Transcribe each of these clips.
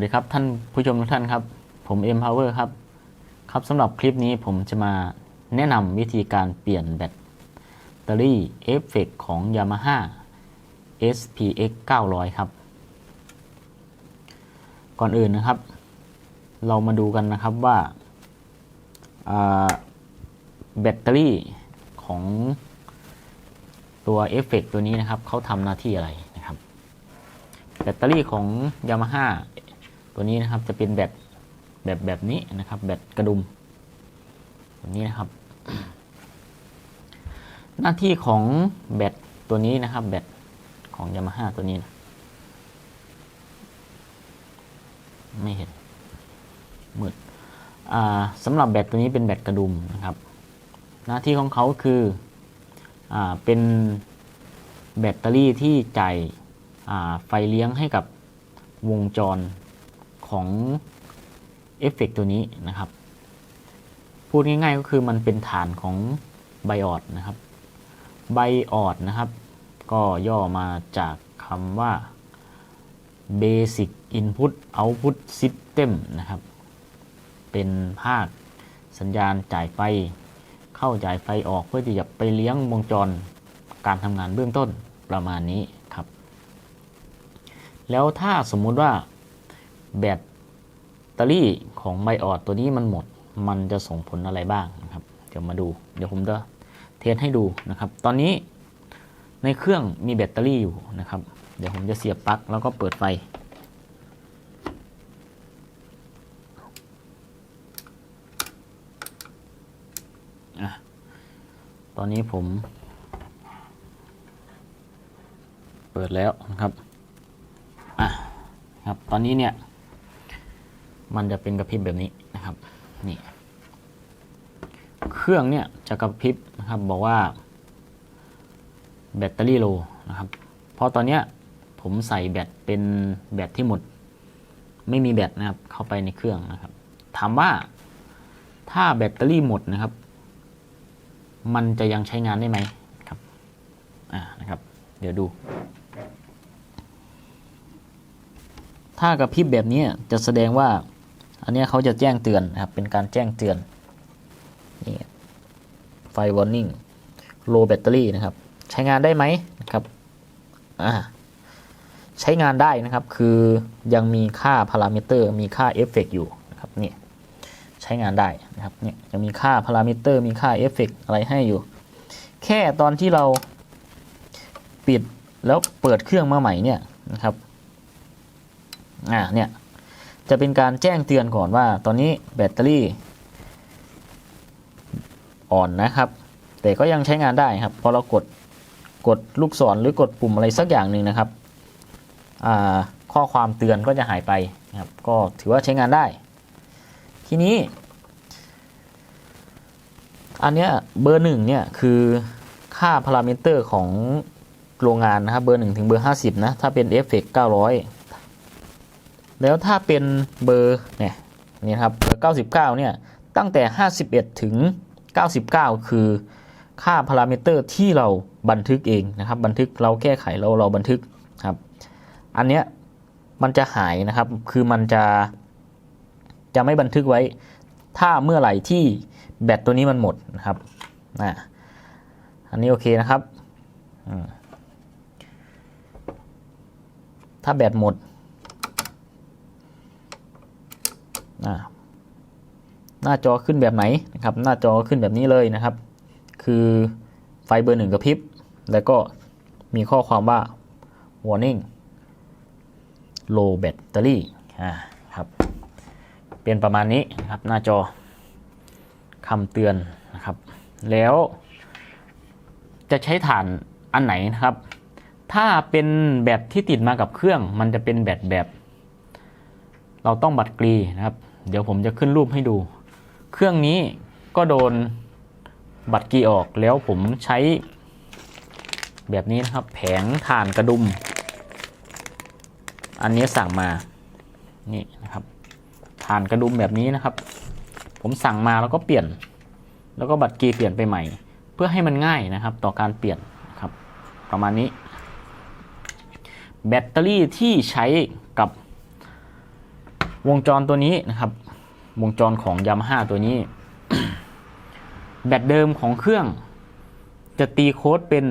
วัสดีครับท่านผู้ชมทุกท่านครับ ผม M Power ครับ ครับสำหรับคลิปนี้ผมจะมาแนะนำวิธีการเปลี่ยนแบตเตอรี่เอฟเฟกของ Yamaha SPX 900 ครับ ก่อนอื่นนะครับ เรามาดูกันนะครับว่าอ่าแบตเตอรี่ของตัวเอฟเฟกตัวนี้นะครับเขาทำหน้าที่อะไรนะครับแบตเตอรี่ของ Yamaha ตัวนี้นะครับจะเป็นแบตแบบแบบนี้นะครับ แบตกระดุมแบบนี้นะครับ หน้าที่ของแบตตัวนี้นะครับ แบตของ Yamaha ตัวนี้นะไม่เห็นมืดสำหรับแบตตัวนี้เป็นแบตกระดุมนะครับ หน้าที่ของเขาคืออเป็นแบตเตอรี่ที่จ่ายไฟเลี้ยงให้กับวงจร ของเอฟเฟกตัวนี้นะครับ พูดง่ายๆก็คือมันเป็นฐานของไบออดนะครับไบออดนะครับ ก็ย่อมาจากคำว่า Basic Input Output System นะครับ เป็นภาคสัญญาณจ่ายไฟ เข้าจ่ายไฟออกเพื่อที่จะไปเลี้ยงวงจรการทำงานเบื้องต้นประมาณนี้ครับ แล้วถ้าสมมุติว่า แบตเตอรี่ของไบออดตัวนี้มันหมด มันจะส่งผลอะไรบ้างนะครับ เดี๋ยวมาดู เดี๋ยวผมจะเทสให้ดูนะครับ ตอนนี้ในเครื่องมีแบตเตอรี่อยู่นะครับ เดี๋ยวผมจะเสียบปลั๊กแล้วก็เปิดไฟอะตอนนี้ผม เปิดแล้วนะครับ อะ ครับ ตอนนี้เนี่ย มันจะเป็นกระพริบแบบนี้นะครับนี่เครื่องเนี่ยจะกระพริบนะครับบอกว่าแบตเตอรี่โลนะครับเพราะตอนเนี้ยผมใส่แบตเป็นแบตที่หมด ไม่มีแบตนะครับเข้าไปในเครื่องนะครับถามว่าถ้าแบตเตอรี่หมดนะครับ มันจะยังใช้งานได้ไหมครับอ่านะครับ เดี๋ยวดู ถ้ากระพริบแบบนี้จะแสดงว่า อันนี้เขาจะแจ้งเตือนนะครับ เป็นการแจ้งเตือน นี่ไฟ warning low battery นะครับ ใช้งานได้ไหมนะครับ อ่า ใช้งานได้นะครับ คือยังมีค่าพารามิเตอร์ มีค่าเอฟเฟกอยู่นะครับนี่ใช้งานได้นะครับเนี่ยยังมีค่าพารามิเตอร์ มีค่าเอฟเฟกอะไรให้อยู่ แค่ตอนที่เราปิดแล้วเปิดเครื่องมาใหม่เนี่ยนะครับ อ่า เนี่ย จะเป็นการแจ้งเตือนก่อนว่า ตอนนี้แบตเตอรี่ อ่อนนะครับ แต่ก็ยังใช้งานได้ครับพอเรากดกดลูกศรหรือกดปุ่มอะไรสักอย่างหนึ่งนะครับข้อความเตือนก็จะหายไปนะครับ ก็ถือว่าใช้งานได้ ทีนี้ อันเนี้ยเบอร์หนึ่งเนี่ยคือค่าพารามิเตอร์ของโรงงานนะครับ เบอร์หนึ่งถึงเบอร์ห้าสิบนะ ถ้าเป็นเอฟเฟกเก้าร้อย แล้วถ้าเป็นเบอร์เนี่ยนี่ครับเบอร์99เนี่ยตั้งแต่ 51 ถึง 99 คือค่าพารามิเตอร์ที่เราบันทึกเองนะครับ บันทึกเราแก้ไขเราเราบันทึกครับ อันเนี้ยมันจะหายนะครับ คือมันจะจะไม่บันทึกไว้ ถ้าเมื่อไหร่ที่แบตตัวนี้มันหมดนะครับนะอันนี้โอเคนะครับ ถ้าแบตหมด อ่า หน้าจอขึ้นแบบไหนนะครับ หน้าจอขึ้นแบบนี้เลยนะครับ คือไฟเบอร์หนึ่งกระพริบ แล้วก็มีข้อความว่า warning low battery อ่าครับ เป็นประมาณนี้นะครับหน้าจอคำเตือนนะครับ แล้วจะใช้ฐานอันไหนนะครับ ถ้าเป็นแบตที่ติดมากับเครื่อง มันจะเป็นแบตแบบ เราต้องบัตรกรีนะครับ เดี๋ยวผมจะขึ้นรูปให้ดู เครื่องนี้ก็โดนบัตรกีออกแล้วผมใช้แบบนี้นะครับ แผงถ่านกระดุม อันนี้สั่งมา นี่นะครับถ่านกระดุมแบบนี้นะครับ ผมสั่งมาแล้วก็เปลี่ยน แล้วก็บัตรกีเปลี่ยนไปใหม่ เพื่อให้มันง่ายนะครับ ต่อการเปลี่ยนครับ ประมาณนี้ แบตเตอรี่ที่ใช้กับ วงจรตัวนี้นะครับ วงจรของ Yamaha ตัวนี้ แบตเดิมของเครื่อง จะตีโค้ดเป็น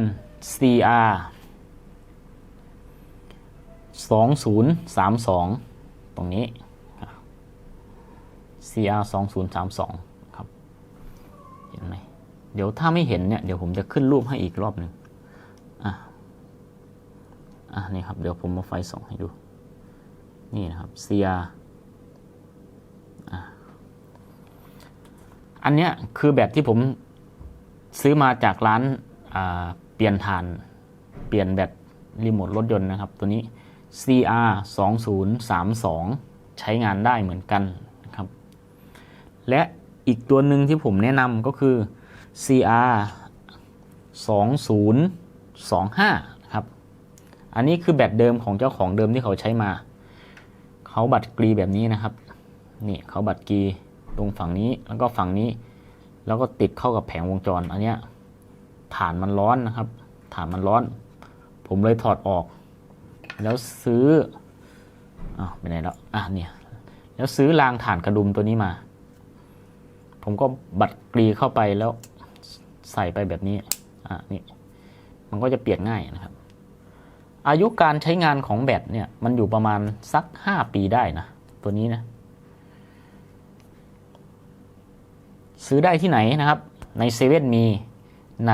CR 2032 ตรงนี้ CR 2032ครับ เห็นไหมเดี๋ยวถ้าไม่เห็นเนี่ย เดี๋ยวผมจะขึ้นรูปให้อีกรอบหนึ่งอะ อะ นี่ครับ เดี๋ยวผมมาไฟส่องให้ดู นี่นะครับ CR อะ อันเนี้ยคือแบบที่ผมซื้อมาจากร้านเปลี่ยนถ่าน เปลี่ยนแบตรีโมทรถยนต์นะครับ ตัวนี้ CR 2032ใช้งานได้เหมือนกันนะครับ และอีกตัวหนึ่งที่ผมแนะนำก็คือ CR 2025นะครับ อันนี้คือแบตเดิมของเจ้าของเดิมที่เขาใช้มา เขาบัตรกรีแบบนี้นะครับ นี่เขาบัตรกรี ตรงฝั่งนี้แล้วก็ฝั่งนี้ แล้วก็ติดเข้ากับแผงวงจรอันเนี้ยฐานมันร้อนนะครับ ฐานมันร้อน ผมเลยถอดออก แล้วซื้ออ้าวไปไหนแล้วอะเนี่ยแล้วซื้อรางฐานกระดุมตัวนี้มา ผมก็บัตรกรีเข้าไปแล้วใส่ไปแบบนี้อะนี่มันก็จะเปลี่ยนง่ายนะครับ อายุการใช้งานของแบตเนี่ยมันอยู่ประมาณสัก 5 ปีได้นะ ตัวนี้นะ ซื้อได้ที่ไหนนะครับ ในเซเว่นมีใน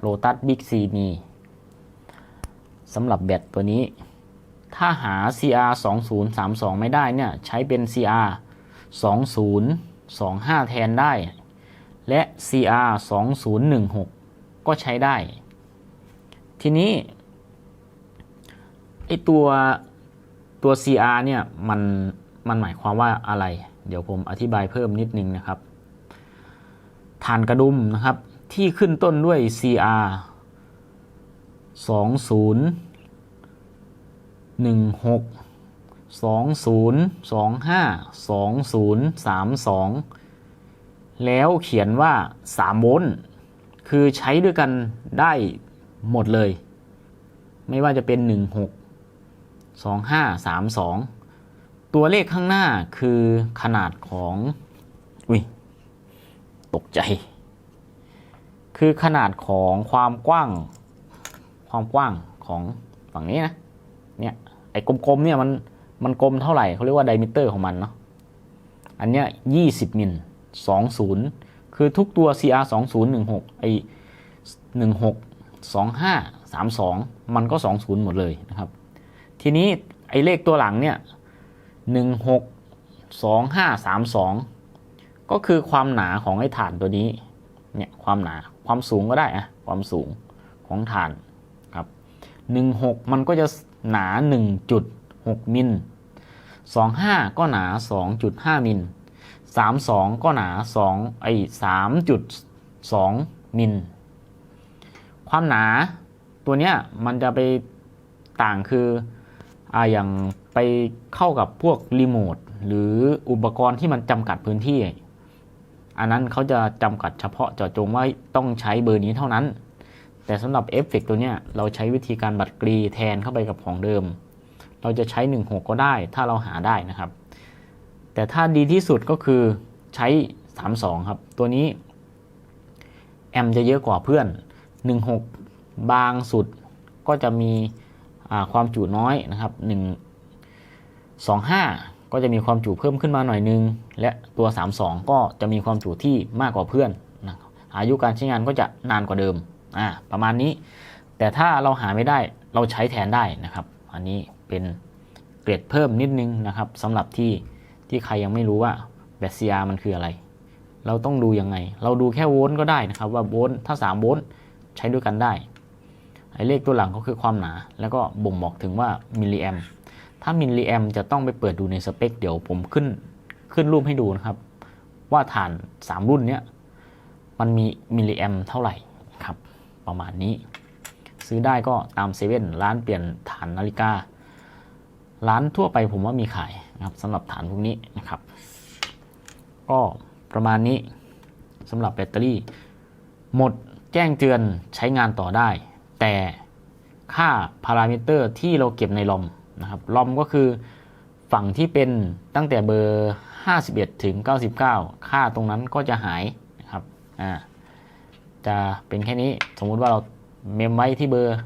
โ o ตัสบิ๊กซีมีสำหรับแบตตัวนี้ ถ้าหา CR 2032ไม่ได้เนี่ยใช้เป็น CR 2025 แทนได้ และ CR 2016 ก็ใช้ได้ ทีนี้ไอตัวตัว CR เนี่ยมันมันหมายความว่าอะไร เดี๋ยวผมอธิบายเพิ่มนิดนึงนะครับ ฐานกระดุมนะครับ ที่ขึ้นต้นด้วย CR 2016 2025 2032แล้วเขียนว่า 3 โวลต์คือใช้ด้วยกันได้หมดเลย ไม่ว่าจะเป็น 16 25 32 ตัวเลขข้างหน้าคือขนาดของ อุ้ย กใจ คือขนาดของความกว้าง ความกว้างของฝั่งนี้นะ เนี่ย ไอ้กลมๆเนี่ยมัน มันกลมเท่าไหร่เขาเรียกว่าไดมิเตอร์ของมันเนาะ อันเนี้ย20มิล20คือทุกตัว CR 2016ไอ้16 25 32 มันก็ 20 หมดเลยนะครับ ทีนี้ไอ้เลขตัวหลังเนี่ย 16 2532 ก็คือความหนาของไอ้ฐานตัวนี้เนี่ยความหนาความสูงก็ได้อะความสูงของฐานครับ16 มันก็จะหนา 1.6 มิล 25 ก็หนา 2.5 มิล 32 ก็หนา2ไอ้3.2 มิล ความหนาตัวเนี้ยมันจะไปต่างคืออ่าอย่างไปเข้ากับพวกรีโมทหรืออุปกรณ์ที่มันจำกัดพื้นที่ อันนั้นเขาจะจำกัดเฉพาะเจาะจงว่าต้องใช้เบอร์นี้เท่านั้น แต่สำหรับเอฟเฟกตัวเนี้ยเราใช้วิธีการบัดกรีแทนเข้าไปกับของเดิม เราจะใช้ 16 ก็ได้ถ้าเราหาได้นะครับ แต่ถ้าดีที่สุดก็คือใช้ 32 ครับ ตัวนี้แอมจะเยอะกว่าเพื่อน 16 บางสุดก็จะมีความจุน้อยนะครับ 1 25 ก็จะมีความจุเพิ่มขึ้นมาหน่อยนึง และตัว 32 ก็จะมีความจุที่มากกว่าเพื่อนนะอายุการใช้งานก็จะนานกว่าเดิมอ่าประมาณนี้ แต่ถ้าเราหาไม่ได้เราใช้แทนได้นะครับ อันนี้เป็นเกรดเพิ่มนิดนึงนะครับสำหรับที่ที่ใครยังไม่รู้ว่าแบต CR มันคืออะไร เราต้องดูยังไง เราดูแค่โวลต์ก็ได้นะครับ ว่าโวลต์ถ้า 3 โวลต์ใช้ด้วยกันได้ไอ้เลขตัวหลังก็คือความหนา แล้วก็บ่งบอกถึงว่ามิลลิแอม ถ้ามิลลิแอมจะต้องไปเปิดดูในสเปค เดี๋ยวผมขึ้นขึ้นรูปให้ดูนะครับ ว่าฐาน 3 รุ่นเนี้ยมันมีมิลลิแอมเท่าไหร่ครับ ประมาณนี้ ซื้อได้ก็ตามเซเว่นร้านเปลี่ยนฐานนาฬิกา ร้านทั่วไปผมว่ามีขายนะครับสำหรับฐานพวกนี้นะครับ ก็ประมาณนี้สำหรับแบตเตอรี่ หมดแจ้งเตือนใช้งานต่อได้ แต่ค่าพารามิเตอร์ที่เราเก็บในลอม นะครับลอมก็คือฝั่งที่เป็นตั้งแต่เบอร์ 51 ถึง 99 ค่าตรงนั้นก็จะหายนะครับอ่าจะเป็นแค่นี้สมมุติว่าเราเมมไว้ที่เบอร์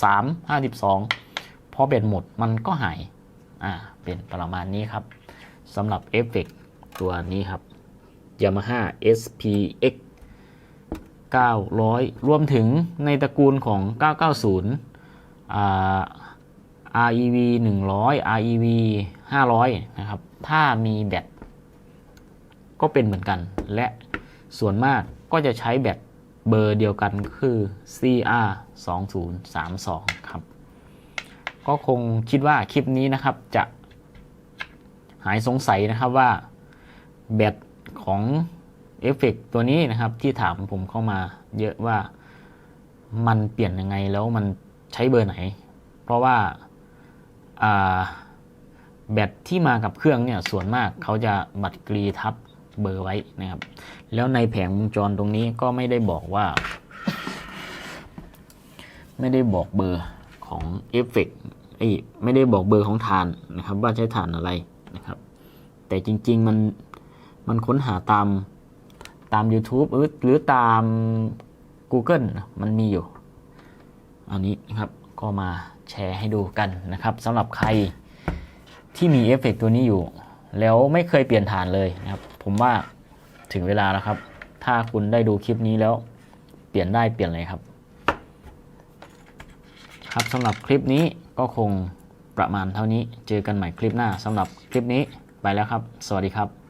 53 52 พอเบ็ดหมดมันก็หายอ่าเป็นประมาณนี้ครับสำหรับเอฟเฟกตัวนี้ครับ Yamaha SPX 900 รวมถึงในตระกูลของ 990อ่า REV 100 REV 500 นะครับ ถ้ามีแบตก็เป็นเหมือนกัน และส่วนมากก็จะใช้แบตเบอร์เดียวกันคือ CR 2032ครับ ก็คงคิดว่าคลิปนี้นะครับจะหายสงสัยนะครับว่าแบตของเอฟเฟกตัวนี้นะครับที่ถามผมเข้ามาเยอะว่ามันเปลี่ยนยังไงแล้วมันใช้เบอร์ไหน เพราะว่าอ่า แบตที่มากับเครื่องเนี่ยส่วนมากเขาจะบัดกรีทับเบอร์ไว้นะครับ แล้วในแผงวงจรตรงนี้ก็ไม่ได้บอกว่า ไม่ได้บอกเบอร์ของเอฟเฟกต์ไม่ได้บอกเบอร์ของฐานนะครับ ว่าใช้ฐานอะไรนะครับ แต่จริง ๆ มันมันค้นหาตามตาม YouTube หรือตาม Google มันมีอยู่ อันนี้นะครับก็มา แชร์ให้ดูกันนะครับสำหรับใครที่มีเอฟเฟกต์ตัวนี้อยู่ แล้วไม่เคยเปลี่ยนฐานเลยนะครับ ผมว่าถึงเวลาแล้วครับ ถ้าคุณได้ดูคลิปนี้แล้วเปลี่ยนได้เปลี่ยนเลยครับ ครับสำหรับคลิปนี้ก็คงประมาณเท่านี้ เจอกันใหม่คลิปหน้าสำหรับคลิปนี้ไปแล้วครับ สวัสดีครับ